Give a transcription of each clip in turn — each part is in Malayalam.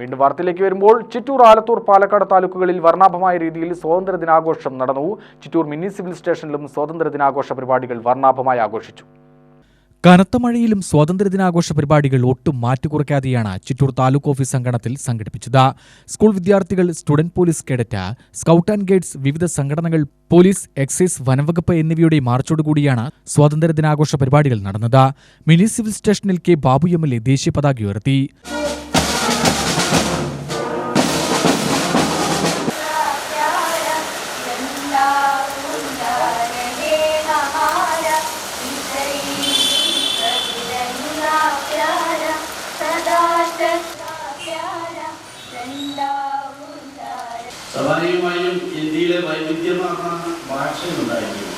വീണ്ടും വാർത്തയിലേക്ക് വരുമ്പോൾ ചിറ്റൂർ ആലത്തൂർ പാലക്കാട് താലൂക്കുകളിൽ വർണാഭമായ രീതിയിൽ സ്വാതന്ത്ര്യ ദിനാഘോഷം നടന്നു. ചിറ്റൂർ മിനി സിവിൽ സ്റ്റേഷനിലും സ്വാതന്ത്ര്യ ദിനാഘോഷ പരിപാടികൾ വർണാഭമായി ആഘോഷിച്ചു. കനത്ത മഴയിലും സ്വാതന്ത്ര്യദിനാഘോഷ പരിപാടികൾ ഒട്ടും മാറ്റുകുറയ്ക്കാതെയാണ് ചിറ്റൂർ താലൂക്ക് ഓഫീസ് സംഘടനത്തിൽ സംഘടിപ്പിച്ചത്. സ്കൂൾ വിദ്യാർത്ഥികൾ student police cadet scout and guides വിവിധ സംഘടനകൾ പോലീസ് എക്സൈസ് വനംവകുപ്പ് എന്നിവയുടെ മാർച്ചോടുകൂടിയാണ് സ്വാതന്ത്ര്യദിനാഘോഷ പരിപാടികൾ നടന്നത്. മിനി സിവിൽ സ്റ്റേഷനിൽ K Babu M L A ദേശീയ പതാക ഉയർത്തി. സ്വാഭാവികമായും ഇന്ത്യയിലെ വൈവിധ്യമാർന്ന ഭാഷയുണ്ടായിരുന്നു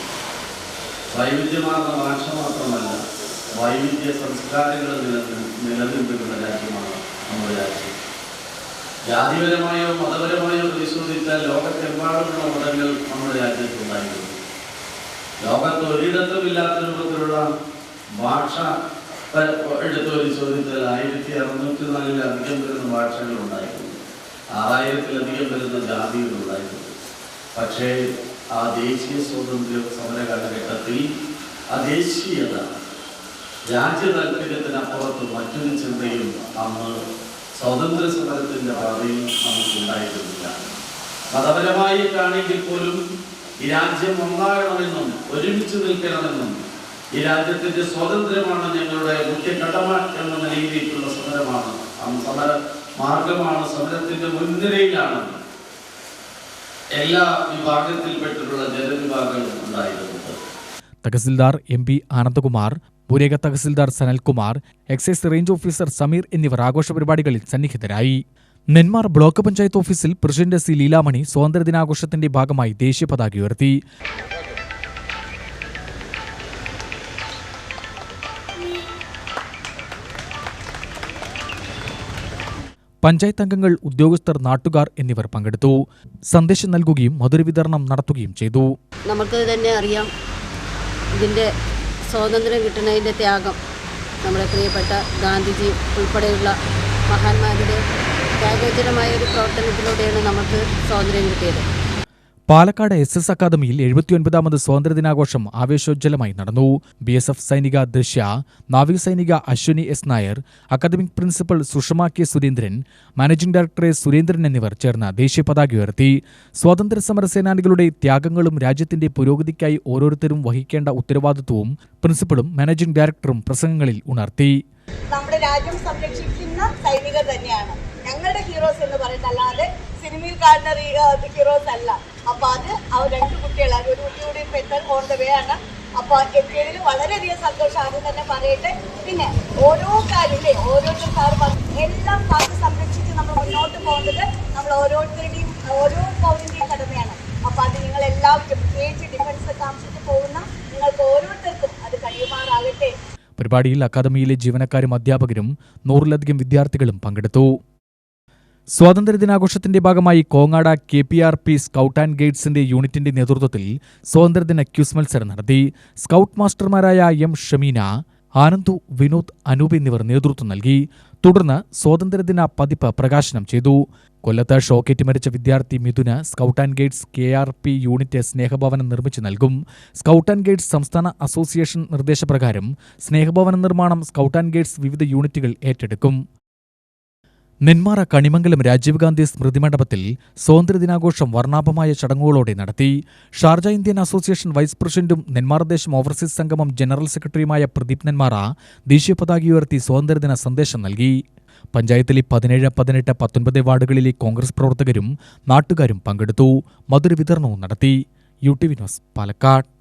വൈവിധ്യമാർന്ന ഭാഷ മാത്രമല്ല വൈവിധ്യ സംസ്കാരങ്ങൾ നിലനിൽക്കുന്ന രാജ്യമാണ് നമ്മുടെ രാജ്യം. ജാതിപരമായോ മതപരമായോ പരിശോധിച്ചാൽ ലോകത്തെമ്പാടുമുള്ള മതങ്ങൾ നമ്മുടെ രാജ്യത്തുണ്ടായിരുന്നു. ലോകത്ത് ഒരിടത്തും ഇല്ലാത്ത രൂപത്തിലുള്ള ഭാഷ എടുത്ത് പരിശോധിച്ചാൽ ആയിരത്തി അറുന്നൂറ്റി നാലിലധികം വരുന്ന ഭാഷകൾ ഉണ്ടായിരുന്നു ആറായിരത്തിലധികം വരുന്ന ജാതികളുണ്ടായിരുന്നു. പക്ഷേ ആ ദേശീയ സ്വാതന്ത്ര്യ സമര കാലഘട്ടത്തിൽ ആ ദേശീയത രാജ്യ താല്പര്യത്തിനപ്പുറത്ത് മറ്റൊരു ചിന്തയും അന്ന് സ്വാതന്ത്ര്യ സമരത്തിന്റെ പാതയിൽ നമുക്കുണ്ടായിരുന്നില്ല. മതപരമായിട്ടാണെങ്കിൽ പോലും ഈ രാജ്യം ഒന്നാകണമെന്നും ഒരുമിച്ച് നിൽക്കണമെന്നും ഈ രാജ്യത്തിന്റെ സ്വാതന്ത്ര്യമാണ് ഞങ്ങളുടെ മുഖ്യ കടമ എന്ന നിലയിലേക്കുള്ള സമരമാണ് സമര മാർഗമാണ് സമരത്തിന്റെ മുൻനിരയിലാണ്. എല്ലാ വിഭാഗത്തിൽപ്പെട്ടിട്ടുള്ള ജനവിഭാഗങ്ങളും ഉണ്ടായിരുന്നത് tahsildar M P Anandakumar ഭൂരേഖ tahsildar Sanalkumar excise range officer Sameer എന്നിവർ ആഘോഷ പരിപാടികളിൽ സന്നിഹിതരായി. നെന്മാർ ബ്ലോക്ക് പഞ്ചായത്ത് ഓഫീസിൽ പ്രസിഡന്റ് സി ലീലാമണി സ്വാതന്ത്ര്യദിനാഘോഷത്തിന്റെ ഭാഗമായി ദേശീയ പതാക ഉയർത്തി. പഞ്ചായത്ത് അംഗങ്ങൾ ഉദ്യോഗസ്ഥർ നാട്ടുകാർ എന്നിവർ പങ്കെടുത്തു. സന്ദേശം നൽകുകയും മധുരവിതരണം നടത്തുകയും ചെയ്തു. നമുക്ക് തന്നെ അറിയാം. ഇതിന്റെ സ്വാതന്ത്ര്യം കിട്ടുന്നതിന്റെ ത്യാഗം. നമ്മുടെ പ്രിയപ്പെട്ട ഗാന്ധിജി ഉൾപ്പെടെയുള്ള മഹാന്മാരുടെ ത്യാഗോചരമായ ഒരു പ്രവർത്തനത്തിലൂടെയാണ് നമുക്ക് സ്വാതന്ത്ര്യം കിട്ടിയത്. പാലക്കാട് എസ് എസ് അക്കാദമിയിൽ എഴുപത്തിയൊൻപതാമത് സ്വാതന്ത്ര്യദിനാഘോഷം ആവേശോജ്ജലമായി നടന്നു. ബി എസ് എഫ് സൈനിക ദൃശ്യ നാവിക സൈനിക Ashwini S Nair academic principal Sushama K Surendran managing director. Surendran എന്നിവർ ചേർന്ന് ദേശീയ പതാക ഉയർത്തി. സ്വാതന്ത്ര്യ സമര സേനാനികളുടെ ത്യാഗങ്ങളും രാജ്യത്തിന്റെ പുരോഗതിക്കായി ഓരോരുത്തരും വഹിക്കേണ്ട ഉത്തരവാദിത്വവും പ്രിൻസിപ്പളും മാനേജിംഗ് ഡയറക്ടറും പ്രസംഗങ്ങളിൽ ഉണർത്തി. നമ്മുടെ രാജ്യം സംരക്ഷിക്കുന്ന സൈനികർ തന്നെയാണ്. ഞങ്ങളുടെ ഹീറോസ് എന്ന് പറയുന്നത് സിനിമയിൽ കാണുന്ന ഹീറോസ് അല്ല. അപ്പൊ അത് ആ രണ്ട് കുട്ടികളാണ് ഒരു കുട്ടി കൂടി ഇപ്പൊ എത്താൻ ഓൺ ദ വേ ആണ്. അപ്പൊ എത്തിയതിൽ വളരെയധികം സന്തോഷം ആദ്യം തന്നെ പറയട്ടെ. പിന്നെ ഓരോ കാര്യമില്ലേ ഓരോരുത്തർ പറഞ്ഞു എല്ലാം കാത്തു സംരക്ഷിച്ച് നമ്മൾ മുന്നോട്ട് പോകുന്നത് നമ്മൾ ഓരോരുത്തരുടെയും ഓരോ പൗരന്റെയും കടമയാണ്. അപ്പൊ അത് നിങ്ങൾ എല്ലാവരും പ്രത്യേകിച്ച് ഡിഫൻസ് താമസിച്ച് പോകുന്ന നിങ്ങൾക്ക് ഓരോരുത്തർക്കും അത് കഴിയുമാറാകട്ടെ. പരിപാടിയിൽ അക്കാദമിയിലെ ജീവനക്കാരും അധ്യാപകരും നൂറിലധികം വിദ്യാർത്ഥികളും പങ്കെടുത്തു. സ്വാതന്ത്ര്യദിനാഘോഷത്തിന്റെ ഭാഗമായി Kongad K P R P scout and ഗൈഡ്സിന്റെ യൂണിറ്റിന്റെ നേതൃത്വത്തിൽ സ്വാതന്ത്ര്യദിന ക്യൂസ് മത്സരം നടത്തി. സ്കൗട്ട് മാസ്റ്റർമാരായ എം ഷമീന ആനന്ദു വിനോദ് അനൂപ് എന്നിവർ നേതൃത്വം നൽകി. തുടർന്ന് സ്വാതന്ത്ര്യദിന പതിപ്പ് പ്രകാശനം ചെയ്തു. കൊല്ലത്ത് ഷോക്കേറ്റ് മരിച്ച വിദ്യാർത്ഥി Mithun scout and guides K R P unit സ്നേഹഭവനം നിർമ്മിച്ചു നൽകും. സ്കൗട്ട് ആൻഡ് ഗൈഡ്സ് സംസ്ഥാന അസോസിയേഷൻ നിർദ്ദേശപ്രകാരം സ്നേഹഭവന നിർമ്മാണം സ്കൗട്ട് ആൻഡ് ഗൈഡ്സ് വിവിധ യൂണിറ്റുകൾ ഏറ്റെടുക്കും. നെന്മാറ കണിമംഗലം രാജീവ് ഗാന്ധി സ്മൃതി മണ്ഡപത്തിൽ സ്വാതന്ത്ര്യദിനാഘോഷം വർണാഭമായ ചടങ്ങുകളോടെ നടത്തി. ഷാർജ ഇന്ത്യൻ അസോസിയേഷൻ വൈസ് പ്രസിഡന്റും നെന്മാറ ദേശം ഓവർസീസ് സംഗമം ജനറൽ സെക്രട്ടറിയുമായ പ്രദീപ് നെന്മാറ ദേശീയ പതാക ഉയർത്തി സ്വാതന്ത്ര്യദിന സന്ദേശം നൽകി. പഞ്ചായത്തിലെ പതിനേഴ് പതിനെട്ട് പത്തൊൻപത് വാർഡുകളിലെ കോൺഗ്രസ് പ്രവർത്തകരും നാട്ടുകാരും പങ്കെടുത്തു. മധുര വിതരണവും നടത്തി. U T V news Palakkad.